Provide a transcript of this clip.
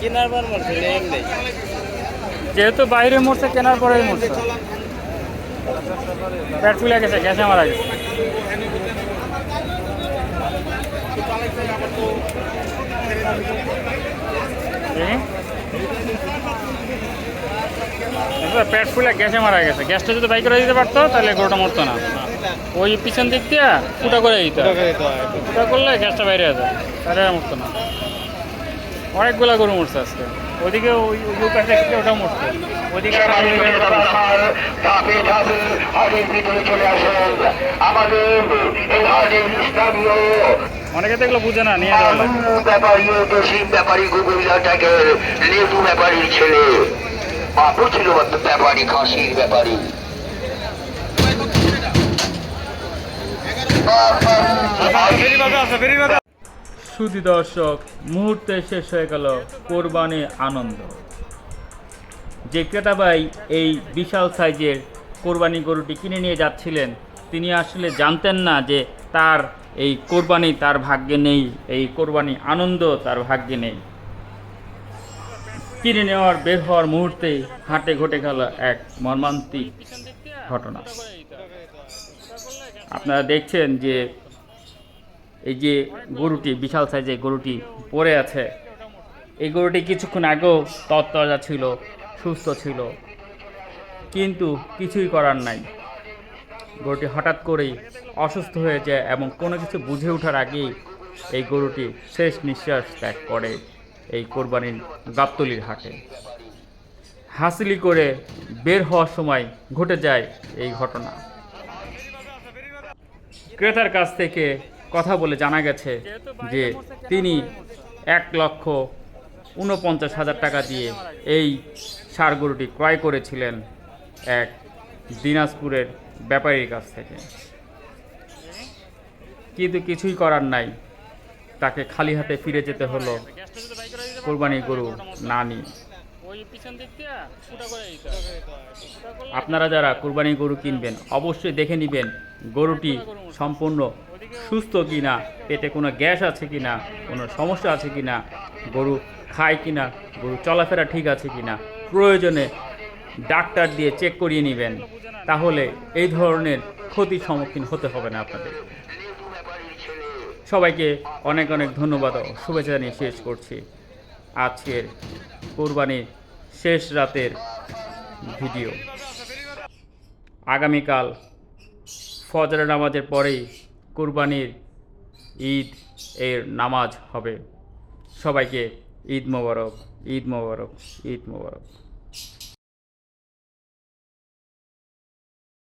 কেনার পর মরছে এমনি। যেহেতু বাইরে মরছে কেনার পরেই মরছে। পেট ফুলে গেছে গ্যাসে মারা গেছে? পেট ফুলে গ্যাসে মারা গেছে। গ্যাসটা যদি বাই করে দিতে পারতো তাহলে গরুটা মরতো না। ওই পিছন দিক দিয়ে ফুটা করে দিত ফুটা করলে গ্যাসটা বাইরে যেত তাহলে মরতো না। অনেকগুলা গরু মরছে আজকে। ওদিকে ওই পাশে দেখছি মরছে। ওদিকে ওটা মরছে। স্থানীয় অনেকে তো এগুলো বুঝে না নিয়ে যাওয়া ব্যাপারী ব্যাপারী গুগলিয়াটাকে লেবু ব্যাপারীর ছেলে। বাপু ছিল ব্যাপারী খাসির ব্যাপারী। সুধি দর্শক, মুহূর্তে শেষ হয়ে গেল কোরবানি আনন্দ। যে ক্রেতা ভাই এই বিশাল সাইজের কোরবানি গরুটি কিনে নিয়ে যাচ্ছিলেন, তিনি আসলে জানতেন না যে তার এই কোরবানি, তার ভাগ্যে নেই, এই কোরবানি আনন্দ তার ভাগ্যে নেই। কিনে নেওয়ার, বের হওয়ার মুহূর্তেই হাটে ঘটে গেল এক মর্মান্তিক ঘটনা। আপনারা দেখছেন যে এই যে গরুটি, বিশাল সাইজে গরুটি পড়ে আছে। এই গরুটি কিছুক্ষণ আগেও তত্তজা ছিল, সুস্থ ছিল, কিন্তু কিছুই করার নাই। গরুটি হঠাৎ করেই অসুস্থ হয়ে যায় এবং কোনো কিছু বুঝে ওঠার আগেই এই গরুটি শেষ নিঃশ্বাস ত্যাগ করে এই কোরবানির গাবতলির হাটে। হাসিলি করে বের হওয়ার সময় ঘটে যায় এই ঘটনা। ক্রেতার কাছ থেকে কথা বলে জানা গেছে যে তিনি এক লক্ষ উনপঞ্চাশ হাজার টাকা দিয়ে এই সার গরুটি ক্রয় করেছিলেন এক দিনাজপুরের ব্যাপারীর কাছ থেকে। কিন্তু কিছুই করার নাই। তাকে খালি হাতে ফিরে যেতে হলো কোরবানি গরু না নিয়ে আপনারা যারা কোরবানি গরু কিনবেন, অবশ্যই দেখে নেবেন গরুটি সম্পূর্ণ সুস্থ কিনা, পেটে কোনো গ্যাস আছে কি না কোনো সমস্যা আছে কি না গরু খায় কি না গরু চলাফেরা ঠিক আছে কি না প্রয়োজনে ডাক্তার দিয়ে চেক করিয়ে নেবেন। তাহলে এই ধরনের ক্ষতির সম্মুখীন হতে হবে না আপনাদের। সবাইকে অনেক অনেক ধন্যবাদ ও শুভেচ্ছা জানিয়ে শেষ করছি। আজকের কোরবানির শেষ রাতের ভিডিও। আগামীকাল ফজর নামাজের পরেই কুরবানির ঈদ এর নামাজ হবে। সবাইকে ঈদ মোবারক ঈদ মোবারক ঈদ মোবারক।